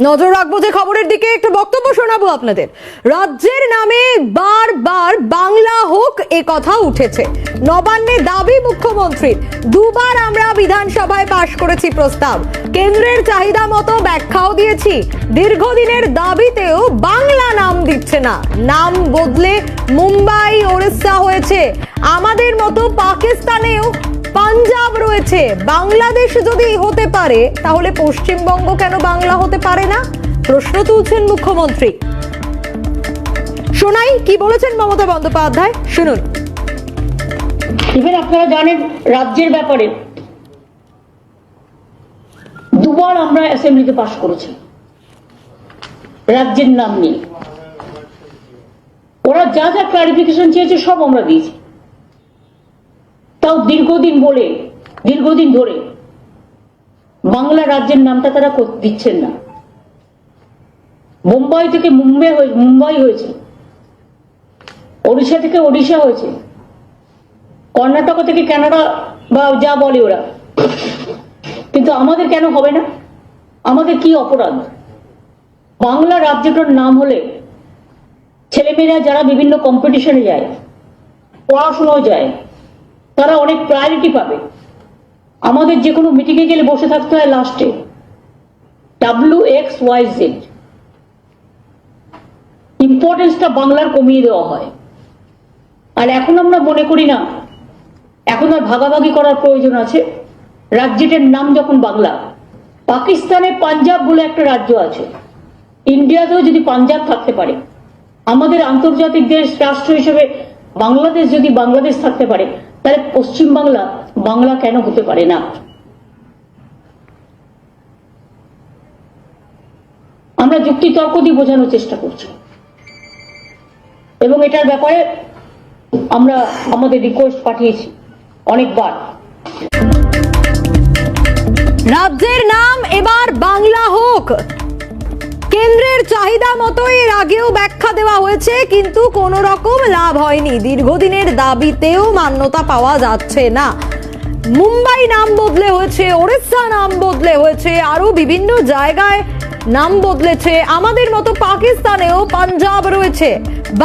নজর রাখব যে খবরের দিকে, একটু বক্তব্য শোনাবো আপনাদের। রাজ্যের নামে বারবার বাংলা হোক, এ কথা উঠেছে। নবান্নে দাবি মুখ্যমন্ত্রীর। দুবার আমরা বিধানসভায় পাশ করেছি প্রস্তাব। কেন্দ্রের চাহিদা মতো ব্যাখ্যাও দিয়েছি। দীর্ঘদিনের দাবিতেও বাংলা নাম দিচ্ছে না। নাম বদলে মুম্বাই, ওড়িশা হয়েছে। আমাদের মতো পাকিস্তানেও পাঞ্জাব রয়েছে। বাংলাদেশ যদি হতে পারে, তাহলে পশ্চিমবঙ্গ কেন বাংলা হতে পারে না? প্রশ্ন তুলছেন মুখ্যমন্ত্রী। শোনাই কি বলেছেন মমতা বন্দ্যোপাধ্যায়? শুনুন। ইভেন আপনারা জানেন রাজ্যের ব্যাপারে দুবার আমরা অ্যাসেম্বলিতে পাশ করেছি। রাজ্যের নাম নিয়ে। ওরা যা যা ক্লারিফিকেশন চেয়েছে সব আমরা দিয়েছি। তাও দীর্ঘদিন বলে দীর্ঘদিন ধরে বাংলা রাজ্যের নামটা তারা দিচ্ছেন না। মুম্বাই থেকে মুম্বাই হয়ে- মুম্বাই হয়েছে। ওড়িশা থেকে ওড়িশা হয়েছে। কর্ণাটক থেকে কানাডা বা যা বলে ওরা। কিন্তু আমাদের কেন হবে না? আমাদের কি অপরাধ? বাংলা রাজ্যটার নাম হলে ছেলেমেয়েরা যারা বিভিন্ন কম্পিটিশনে যায় পড়াশোনাও যায় তারা অনেক প্রায়োরিটি পাবে। আমাদের যে কোনো মিটিংয়ে গেলে বসে থাকতে হয় লাস্টে ডাব্লিউ এক্স ওয়াই জেড ইম্পর্টেন্সটা বাংলার কমিয়ে দেওয়া হয়। আর এখন আমরা মনে করি না, এখন আর ভাগাভাগি করার প্রয়োজন আছে। রাজ্যটার নাম যখন বাংলা, পাকিস্তানে পাঞ্জাব বলে একটা রাজ্য আছে। ইন্ডিয়াতেও যদি পাঞ্জাব থাকতে পারে, আমাদের আন্তর্জাতিক দেশ রাষ্ট্র হিসেবে বাংলাদেশ যদি বাংলাদেশ থাকতে পারে তাহলে পশ্চিম বাংলা বাংলা কেন হতে পারে না? আমরা যুক্তি তর্ক দিয়ে বোঝানোর চেষ্টা করছি। এবং এটার ব্যাপারে আমরা আমাদের রিকোয়েস্ট পাঠিয়েছি অনেকবার। রাজ্যের নাম এবার বাংলা হোক। কেন্দ্রের চাহিদা মতো এর আগেও ব্যাখ্যা দেওয়া হয়েছে, কিন্তু কোনো রকম লাভ হয়নি। দীর্ঘদিনের দাবিতেও মান্যতা পাওয়া যাচ্ছে না। মুম্বাই নাম বদলে হয়েছে, ওড়িশা নাম বদলে হয়েছে আরও বিভিন্ন জায়গায় নাম বদলেছে। আমাদের মতো পাকিস্তানেও পাঞ্জাব রয়েছে।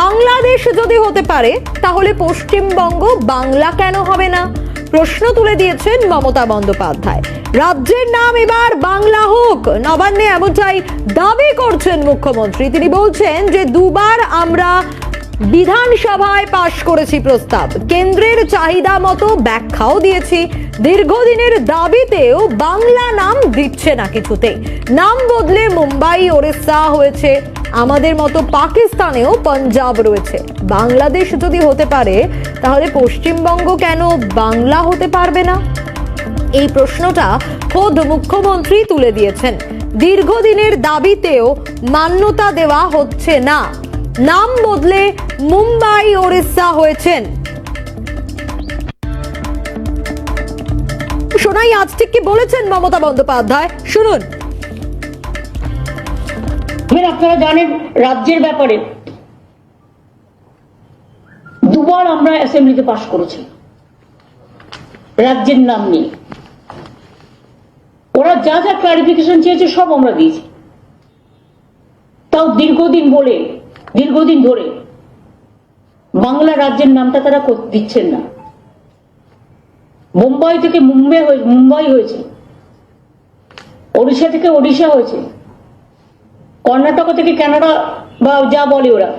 বাংলাদেশ যদি হতে পারে, তাহলে পশ্চিমবঙ্গ বাংলা কেন হবে না? প্রশ্ন তুলে দিয়েছেন মমতা বন্দ্যোপাধ্যায়। রাজ্যের নাম এবার বাংলা হোক। নবান্নে এমনটাই দাবি করছেন মুখ্যমন্ত্রী। তিনি বলছেন যে দুবার আমরা বিধানসভায় পাশ করেছি প্রস্তাব। কেন্দ্রের চাহিদা মতো ব্যাখ্যাও দিয়েছি। দীর্ঘদিনের দাবিতেও বাংলা নাম দিচ্ছে না কিছুতে নাম বদলে মুম্বাই, ওড়িশা হয়েছে। আমাদের মতো পাকিস্তানেও পাঞ্জাব রয়েছে। বাংলাদেশ যদি হতে পারে, তাহলে পশ্চিমবঙ্গ কেন বাংলা হতে পারবে না? এই প্রশ্নটা খোদ মুখ্যমন্ত্রী তুলে দিয়েছেন। দীর্ঘদিনের দাবিতেও মান্যতা দেওয়া হচ্ছে না। নাম বদলে মুম্বাই, ওড়িশা হয়েছেন। শোনাই আজ ঠিক কি বলেছেন মমতা বন্দ্যোপাধ্যায়? শুনুন। আপনারা জানেন রাজ্যের ব্যাপারে দুবার আমরা অ্যাসেম্বলিতে পাশ করেছি। রাজ্যের নাম নিয়ে। ওরা যা যা ক্লারিফিকেশন চেয়েছে সব আমরা দিয়েছি। তাও দীর্ঘদিন বলে, দীর্ঘদিন ধরে বাংলা রাজ্যের নামটা তারা দিচ্ছেন না। মুম্বাই থেকে মুম্বাই হয়ে- মুম্বাই হয়েছে, ওড়িশা থেকে ওড়িশা হয়েছে, কর্ণাটক থেকে কানাডা বা যা বলে ওরা।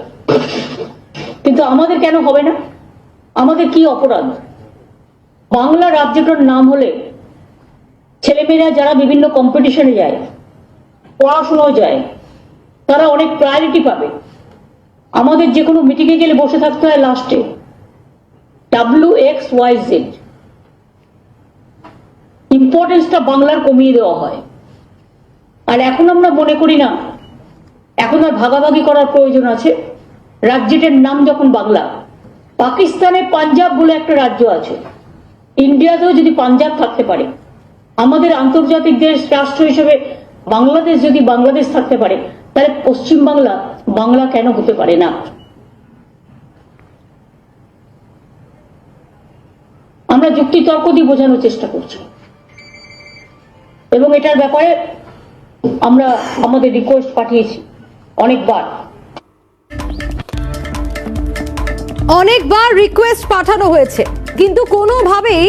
কিন্তু আমাদের কেন হবে না? আমাদের কি অপরাধ? বাংলা রাজ্যটার নাম হলে ছেলেমেয়েরা যারা বিভিন্ন কম্পিটিশনে যায়, পড়াশোনাও যায়, তারা অনেক প্রায়োরিটি পাবে। আমাদের যে কোনো মিটিংয়ে গেলে বসে থাকতে হয় লাস্টে ডাব্লিউ এক্স ওয়াই জেড ইম্পর্টেন্সটা বাংলার কমিয়ে দেওয়া হয়। আর এখন আমরা মনে করি না, এখন আর ভাগাভাগি করার প্রয়োজন আছে। রাজ্যটার নাম যখন বাংলা, পাকিস্তানে পাঞ্জাব বলে একটা রাজ্য আছে। ইন্ডিয়াতেও যদি পাঞ্জাব থাকতে পারে আমাদের আন্তর্জাতিক দেশ রাষ্ট্র হিসেবে বাংলাদেশ যদি বাংলাদেশ থাকতে পারে, তাহলে পশ্চিম বাংলা বাংলা কেন হতে পারে না? আমরা যুক্তি তর্ক দিয়ে বোঝানোর চেষ্টা করছি। এবং এটার ব্যাপারে আমরা আমাদের রিকোয়েস্ট পাঠিয়েছি অনেকবার। অনেকবার রিকোয়েস্ট পাঠানো হয়েছে, কিন্তু কোনোভাবেই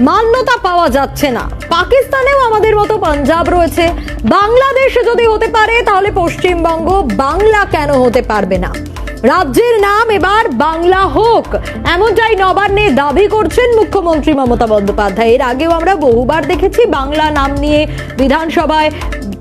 মান্যতা পাওয়া যাচ্ছে না। পাকিস্তানেও আমাদের মতো পাঞ্জাব রয়েছে। বাংলাদেশে যদি হতে পারে, তাহলে পশ্চিমবঙ্গ বাংলা কেন হতে পারবে না? রাজ্যের নাম এবার বাংলা হোক। এমনটাই নবান্নে দাবি করছেন মুখ্যমন্ত্রী মমতা বন্দ্যোপাধ্যায়। এর আগেও আমরা বহুবার দেখেছি বাংলা নাম নিয়ে বিধানসভায়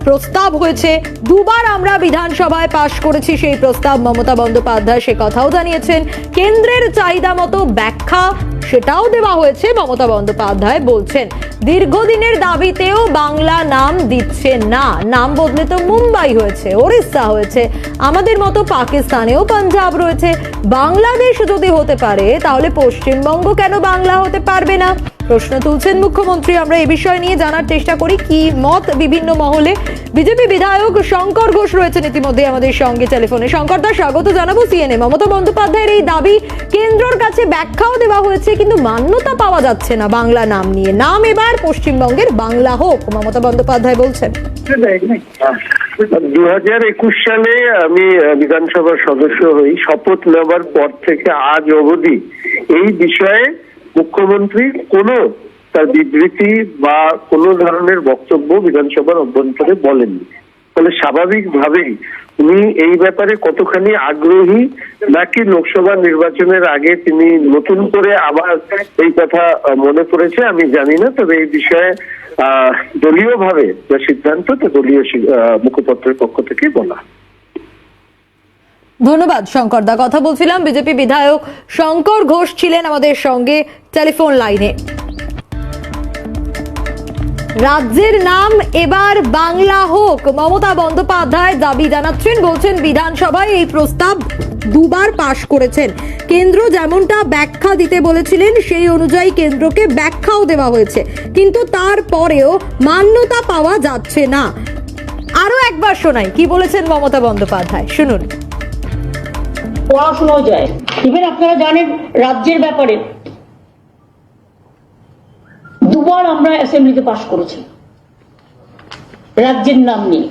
প্রস্তাব হয়েছে। দুবার আমরা বিধানসভায় পাশ করেছি সেই প্রস্তাব। মমতা বন্দ্যোপাধ্যায় সে কথাও জানিয়েছেন, কেন্দ্রের চাহিদা মতো ব্যাখ্যা সেটাও দেওয়া হয়েছে মমতা বন্দ্যোপাধ্যায় বলছেন। দীর্ঘদিনের দাবিতেও বাংলা নাম দিচ্ছে না। নাম বদলে তো মুম্বাই হয়েছে, ওড়িশা হয়েছে। আমাদের মতো পাকিস্তানেও পাঞ্জাব রয়েছে। বাংলাদেশ যদি হতে পারে, তাহলে পশ্চিমবঙ্গ কেন বাংলা হতে পারবে না? প্রশ্ন তুলছেন মুখ্যমন্ত্রী। আমরা এই বিষয় নিয়ে জানার চেষ্টা করি, কি মত বিভিন্ন মহলে? বিজেপি বিধায়ক শঙ্কর ঘোষ রয়েছেন ইতিমধ্যে আমাদের সঙ্গে টেলিফোনে। শঙ্কর দা, স্বাগত জানাব সিএনএ মমতা বন্দ্যোপাধ্যায়ের এই দাবি, কেন্দ্রর কাছে ব্যাখ্যাও দেওয়া হয়েছে, কিন্তু মান্যতা পাওয়া যাচ্ছে না বাংলা নাম নিয়ে। নাম এবার পশ্চিমবঙ্গের বাংলা হোক, মমতা বন্দ্যোপাধ্যায় বলছেন। দু হাজার একুশ সালে আমি বিধানসভার সদস্য হই। শপথ নেওয়ার পর থেকে আজ অবধি এই বিষয়ে মুখ্যমন্ত্রী কোনো তার বিবৃতি বা কোনো ধরনের বক্তব্য বিধানসভার অভ্যন্তরে বলেননি। ফলে স্বাভাবিকভাবেই উনি এই ব্যাপারে কতখানি আগ্রহী নাকি লোকসভা নির্বাচনের আগে তিনি নতুন করে আবার এই কথা মনে পড়েছে আমি জানি না তবে এই বিষয়ে আহ, দলীয়ভাবে যে সিদ্ধান্ত তা দলীয় মুখপত্রের পক্ষ থেকে বলা। ধন্যবাদ, শঙ্কর দা। কথা বলছিলাম বিজেপি বিধায়ক শঙ্কর ঘোষ ছিলেন আমাদের সঙ্গে টেলিফোন লাইনে। রাজ্যের নাম এবার বাংলা হোক। মমতা বন্দ্যোপাধ্যায় দাবি জানাচ্ছেন, বলছেন বিধানসভায় এই প্রস্তাব দুবার পাশ করেছেন। কেন্দ্র যেমনটা ব্যাখ্যা দিতে বলেছিলেন, সেই অনুযায়ী কেন্দ্রকে ব্যাখ্যাও দেওয়া হয়েছে। কিন্তু তারপরেও মান্যতা পাওয়া যাচ্ছে না। আরও একবার শোনাই, কি বলেছেন মমতা বন্দ্যোপাধ্যায়? শুনুন। পড়াশোনাও যায়। ইভেন আপনারা জানেন রাজ্যের ব্যাপারে, দুবার আমরা অ্যাসেম্বলিতে পাশ করেছি। রাজ্যের নাম নিয়ে।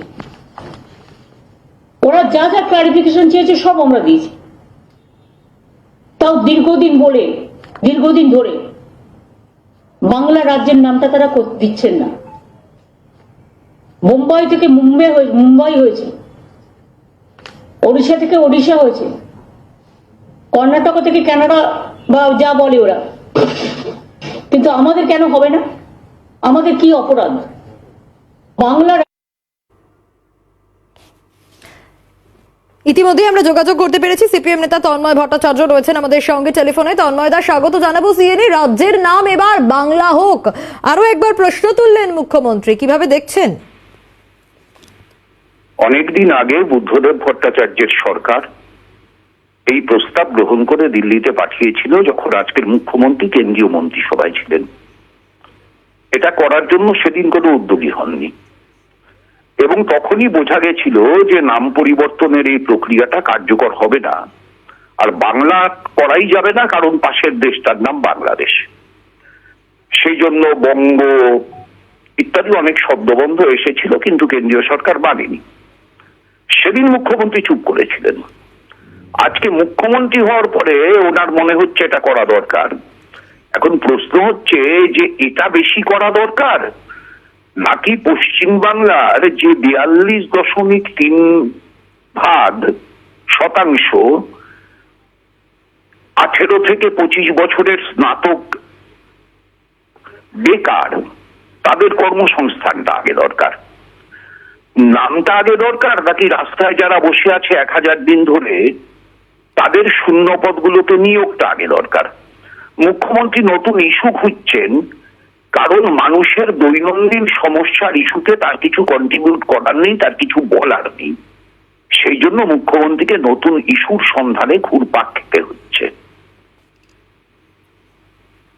ওরা যা যা ক্লারিফিকেশন চেয়েছে সব আমরা দিয়েছি। তাও দীর্ঘদিন বলে, দীর্ঘদিন ধরে, বাংলা রাজ্যের নামটা তারা দিচ্ছেন না। মুম্বাই থেকে মুম্বাই মুম্বাই হয়েছে। ওড়িশা থেকে ওড়িশা হয়েছে। কর্ণাটক থেকে কানাডা বা যা বলে ওরা। কিন্তু আমাদের কেন হবে না? আমাদের কি অপরাধ? বাংলা ইতিমধ্যে আমরা যোগাযোগ করতে পেরেছি। সিপিএম নেতা তন্ময় ভট্টাচার্য রয়েছেন আমাদের সঙ্গে টেলিফোনে। তন্ময় দা স্বাগত জানাব সিএনএ রাজ্যের নাম এবার বাংলা হোক। আরও একবার প্রশ্ন তুললেন মুখ্যমন্ত্রী কীভাবে দেখছেন? অনেকদিন আগে বুদ্ধদেব ভট্টাচার্যের সরকার এই প্রস্তাব গ্রহণ করে দিল্লিতে পাঠিয়েছিল যখন আজকের মুখ্যমন্ত্রী কেন্দ্রীয় মন্ত্রিসভায় ছিলেন। এটা করার জন্য সেদিন কোনো উদ্যোগী হননি। এবং তখনই বোঝা গেছিল যে নাম পরিবর্তনের এই প্রক্রিয়াটা কার্যকর হবে না। আর বাংলা করাই যাবে না, কারণ পাশের দেশটার নাম বাংলাদেশ। সেই জন্য বঙ্গ ইত্যাদি অনেক শব্দবন্ধ এসেছিল, কিন্তু কেন্দ্রীয় সরকার মানেনি। সেদিন মুখ্যমন্ত্রী চুপ করেছিলেন। আজকে মুখ্যমন্ত্রী হওয়ার পরে ওনার মনে হচ্ছে এটা করা দরকার। এখন প্রশ্ন হচ্ছে যে এটা বেশি করা দরকার? নাকি পশ্চিম বাংলার যে বিয়াল্লিশ দশমিক তিন ভাগ শতাংশ আঠেরো থেকে পঁচিশ বছরের স্নাতক বেকার, তাদের কর্মসংস্থানটা আগে দরকার। নামটা আগে দরকার নাকি রাস্তায় যারা বসে আছে এক হাজার দিন ধরে তাদের শূন্য পদগুলোতে নিয়োগটা আগে দরকার। মুখ্যমন্ত্রী নতুন ইস্যু খুঁজছেন, কারণ মানুষের দৈনন্দিন সমস্যার ইস্যুতে তার কিছু কন্ট্রিবিউট করার নেই, তার কিছু বলার নেই। সেই জন্য মুখ্যমন্ত্রীকে নতুন ইস্যুর সন্ধানে ঘুরপাক খেতে হচ্ছে।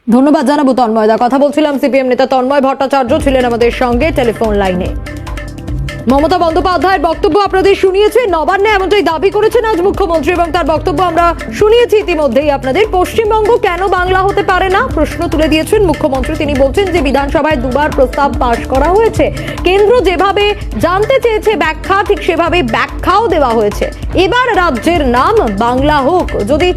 ধন্যবাদ জানাব তন্ময় দা। কথা বলছিলাম সিপিএম নেতা তন্ময় ভট্টাচার্য, ছিলেন আমাদের সঙ্গে টেলিফোন লাইনে। মমতা বন্দ্যোপাধ্যায়ের বক্তব্য আপনাদের শুনিয়েছে নবান্নে এমনটাই দাবি করেছেন আজ মুখ্যমন্ত্রী এবং তার বক্তব্য আমরা শুনিয়েছি ইতিমধ্যেই। আপনাদের পশ্চিমবঙ্গ কেন বাংলা হতে পারে না? প্রশ্ন তুলে দিয়েছেন মুখ্যমন্ত্রী। তিনি বলছেন যে, বিধানসভায় দুবার প্রস্তাব পাশ করা হয়েছে। কেন্দ্র যেভাবে জানতে চেয়েছে ব্যাখ্যা, ঠিক সেভাবে ব্যাখ্যাও দেওয়া হয়েছে। এবার রাজ্যের নাম বাংলা হোক। যদি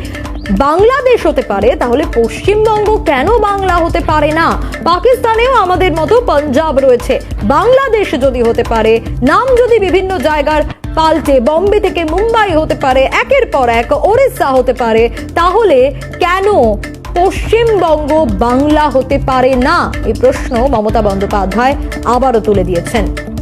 বাংলাদেশ হতে পারে, তাহলে পশ্চিমবঙ্গ কেন বাংলা হতে পারে না? পাকিস্তানেও আমাদের মতো পাঞ্জাব রয়েছে। বাংলাদেশ যদি হতে পারে, নাম যদি বিভিন্ন জায়গার পাল্টে বম্বে থেকে মুম্বাই হতে পারে, একের পর এক ওড়িশা হতে পারে, তাহলে কেন পশ্চিমবঙ্গ বাংলা হতে পারে না? এই প্রশ্ন মমতা বন্দ্যোপাধ্যায় আবারও তুলে দিয়েছেন।